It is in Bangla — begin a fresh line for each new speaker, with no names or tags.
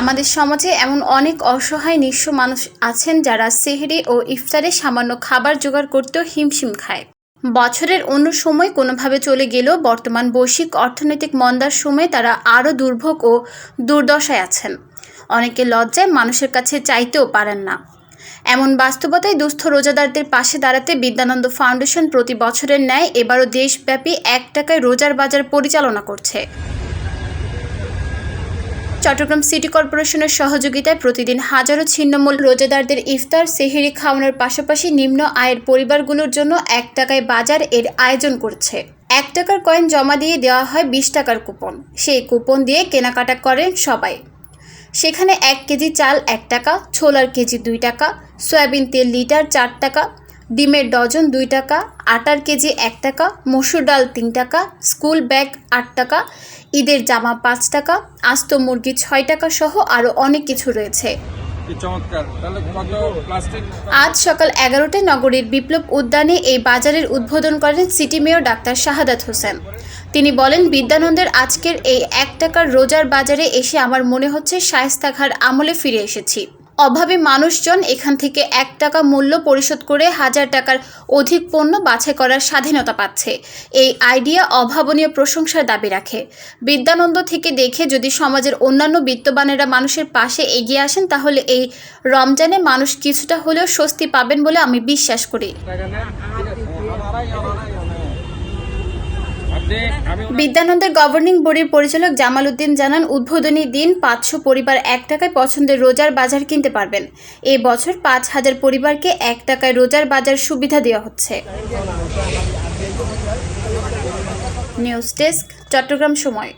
আমাদের সমাজে এমন অনেক অসহায় নিঃস্ব মানুষ আছেন যারা সেহরি ও ইফতারে সামান্য খাবার জোগাড় করতেও হিমশিম খায়। বছরের অন্য সময় কোনোভাবে চলে গেলেও বর্তমান বৈশ্বিক অর্থনৈতিক মন্দার সময় তারা আরও দুর্ভোগ ও দুর্দশায় আছেন। অনেকে লজ্জায় মানুষের কাছে চাইতেও পারেন না। এমন বাস্তবতায় দুস্থ রোজাদারদের পাশে দাঁড়াতে বিদ্যানন্দ ফাউন্ডেশন প্রতি বছরের ন্যায় এবারও দেশব্যাপী এক টাকায় রোজার বাজার পরিচালনা করছে। চট্টগ্রাম সিটি কর্পোরেশনের সহযোগিতায় প্রতিদিন হাজারো ছিন্নমূল রোজাদারদের ইফতার, সেহেরি খাওয়ানোর পাশাপাশি নিম্ন আয়ের পরিবারগুলোর জন্য এক টাকায় বাজার এর আয়োজন করছে। এক টাকার কয়েন জমা দিয়ে দেওয়া হয় বিশ টাকার কুপন। সেই কুপন দিয়ে কেনাকাটা করেন সবাই। সেখানে এক কেজি চাল এক টাকা, ছোলার কেজি দুই টাকা, সয়াবিন তেল লিটার চার টাকা ডিমের ডজন দুই টাকা আটার কেজি এক টাকা মসুর ডাল তিন টাকা স্কুল ব্যাগ আট টাকা ঈদের জামা পাঁচ টাকা আস্ত মুরগি ছয় টাকা সহ আরও অনেক কিছু রয়েছে। আজ সকাল এগারোটায় নগরীর বিপ্লব উদ্যানে এই বাজারের উদ্বোধন করেন city mayor doctor Shahadat Hossain. তিনি বলেন বিদ্যানন্দের আজকের এই এক টাকার রোজার বাজারে এসে আমার মনে হচ্ছে শায়স্তাঘার আমলে ফিরে এসেছি। অভাবী মানুষজন এখান থেকে এক টাকা মূল্য পরিশোধ করে হাজার টাকার অধিক পণ্য বাছাই করার স্বাধীনতা পাচ্ছে। এই আইডিয়া অভাবনীয় প্রশংসার দাবি রাখে। বিদ্যানন্দ থেকে দেখে যদি সমাজের অন্যান্য বিত্তবানেরা মানুষের পাশে এগিয়ে আসেন, তাহলে এই রমজানে মানুষ কিছুটা হলেও স্বস্তি পাবেন বলে আমি বিশ্বাস করি
টাকা নেন আপনি আমি
বিদ্যানন্দের গভর্নিং বোর্ডের পরিচালক জামাল উদ্দিন জানান, উদ্বোধনী দিন পাঁচশো পরিবার এক টাকায় পছন্দের রোজার বাজার কিনতে পারবেন। এ বছর পাঁচ হাজার পরিবারকে এক টাকায় রোজার বাজার সুবিধা দেওয়া হচ্ছে। নিউজ ডেস্ক, চট্টগ্রাম সময়।